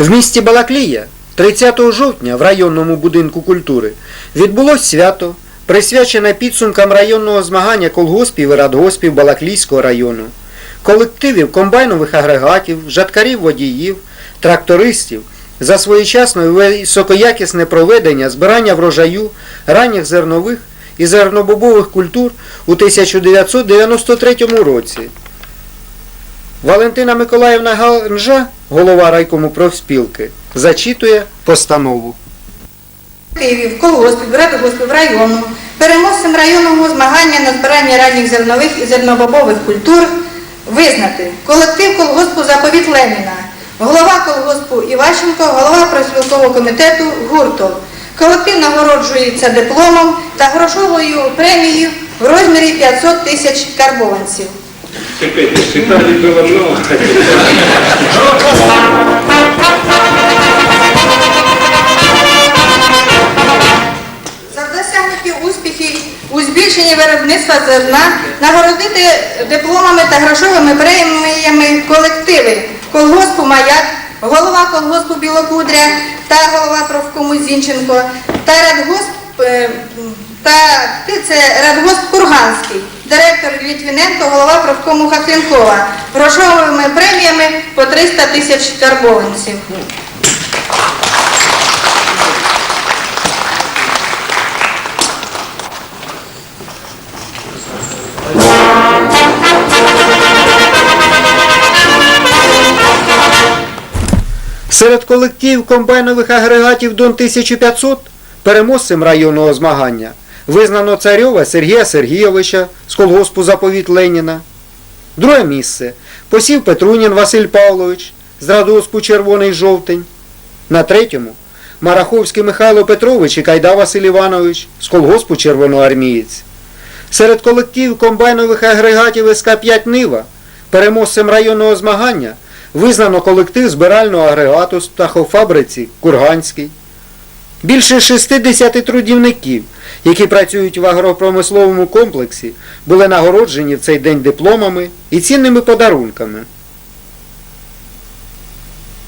В місті Балаклія 30 жовтня в районному будинку культури відбулось свято, присвячене підсумкам районного змагання колгоспів і радгоспів Балаклійського району, колективів комбайнових агрегатів, жаткарів водіїв, трактористів за своєчасне високоякісне проведення збирання врожаю ранніх зернових і зернобобових культур у 1993 році. Валентина Миколаївна Ганжа, голова райкому профспілки, зачитує постанову. Києвів, колгоспів, радгоспів району, переможцем районного змагання на збирання ранніх зернових і зернобобових культур визнати колектив колгоспу «Заповіт Леніна», голова колгоспу Іващенко, голова профспілкового комітету Гуртов. Колектив нагороджується дипломом та грошовою премією в розмірі 500 тисяч карбованців. Теперь считали было много. За досягнуті успіхи у збільшенні виробництва зерна нагородити дипломами та грошовими преміями колективи колгоспу Маяк, голова колгоспу Білокудря та голова профкому Зінченко та радгосп е, та це радгосп Курганський, директор Літвіненко, голова профкому Хахлінкова, грошовими преміями по 300 тисяч карбованців. Серед колективів комбайнових агрегатів Дон 1500 переможцем районного змагання визнано Царьова Сергія Сергійовича з колгоспу Заповіт Леніна. Друге місце посів Петрунін Василь Павлович з радгоспу Червоний Жовтень. На третьому Мараховський Михайло Петрович і Кайда Василь Іванович з колгоспу Червоноармієць. Серед колективів комбайнових агрегатів СК-5 Нива переможцем районного змагання визнано колектив збирального агрегату з птахофабриці Курганський. Більше 60 трудівників, які працюють в агропромисловому комплексі, були нагороджені в цей день дипломами і цінними подарунками.